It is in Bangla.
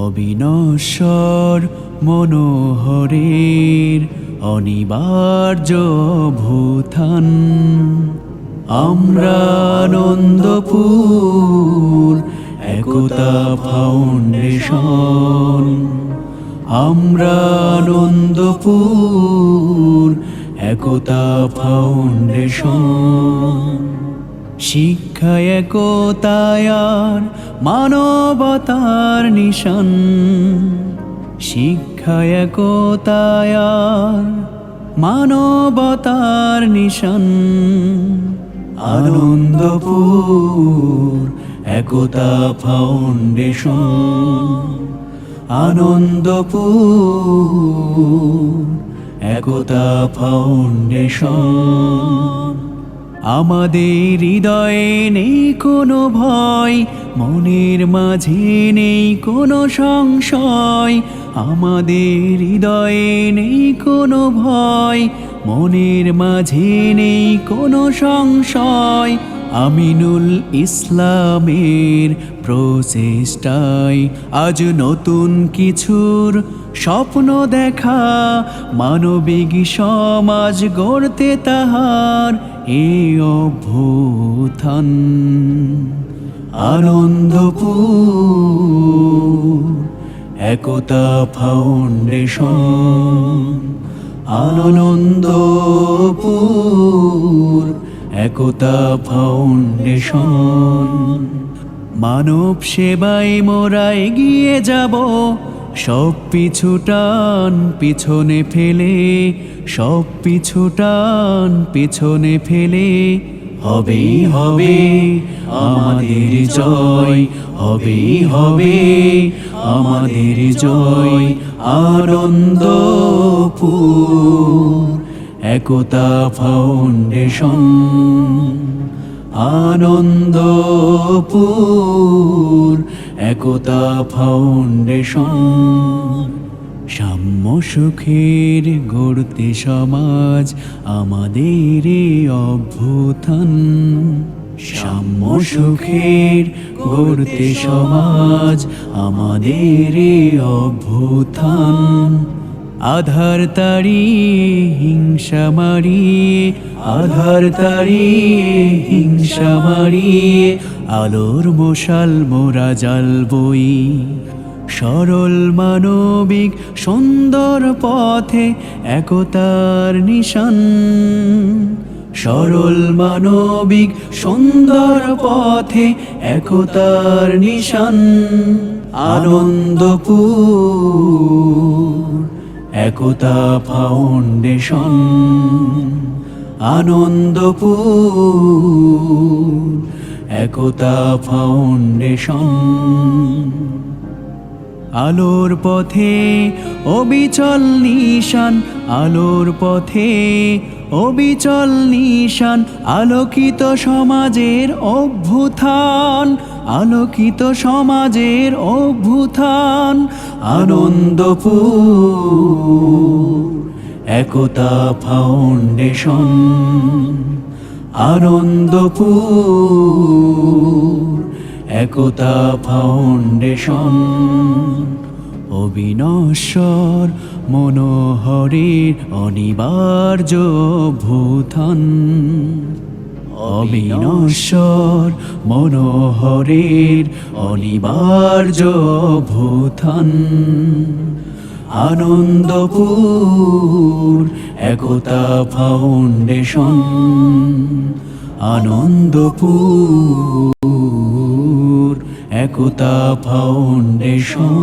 অবিনশ্বর মনোহরের অনিবার্য ভূথান আমরা আনন্দপুর একতা ফাউন্ডেশন। আমরা আনন্দপুর একতা ফাউন্ডেশন। শিক্ষা একতায়ার মানবতার নিশান। শিক্ষা একতায়ার মানবতার নিশান। আনন্দপুর একতা ফাউন্ডেশন। আনন্দপুর একতা ফাউন্ডেশন। আমাদের হৃদয়ে নেই কোনো ভয়, মনের মাঝে নেই কোনো সংশয়। আমাদের হৃদয়ে নেই কোনো ভয়, মনের মাঝে নেই কোনো সংশয়। আমিনুল ইসলামের প্রচেষ্টায় আজ নতুন কিছুর স্বপ্ন দেখা। মানবিক সমাজ গড়তে তাহার এ অভ্যুত্থান। আনন্দপুর, একতা ফাউন্ডেশন। আনন্দপুর একতা ফাউন্ডেশন। মানব সেবায় মোরা এগিয়ে যাব, সব পিছুটান পিছনে ফেলে, সব পিছুটান পিছনে ফেলে। হবে হবে, আমাদের জয়, হবেই হবে, আমাদের জয় আনন্দপুর একতা ফাউন্ডেশন আনন্দপুর একতা ফাউন্ডেশন। সাম্য সুখের গড়তে সমাজ আমাদের এই অভ্যুত্থান। সাম্য সুখের গড়তে সমাজ আমাদের এই অভ্যুত্থান। আধার তাড়িয়ে হিংসা মারিয়ে, আধার তাড়িয়ে হিংসা মারিয়ে, আলোর মশাল মোরা জ্বালবই সরল মানবিক সুন্দর পথে একতার নিশান। সরল মানবিক সুন্দর পথে একতার নিশান। Anandapur Ekta Foundation, Anandapur, Ekta Foundation. আলোর পথে অবিচল নিশান, আলোর পথে অবিচল নিশান, আলোকিত সমাজের অভ্যুত্থান। আলোকিত সমাজের অভ্যুত্থান আনন্দপুর একতা ফাউন্ডেশন আনন্দপুর একতা ফাউন্ডেশন। অবিনশ্বর মনোহরের অনিবার্য ভূথান অবিনশ্বর মনোহরের অনিবার্য ভূথান আনন্দপুর একতা ফাউন্ডেশন। আনন্দপুর একতা ফাউন্ডেশন।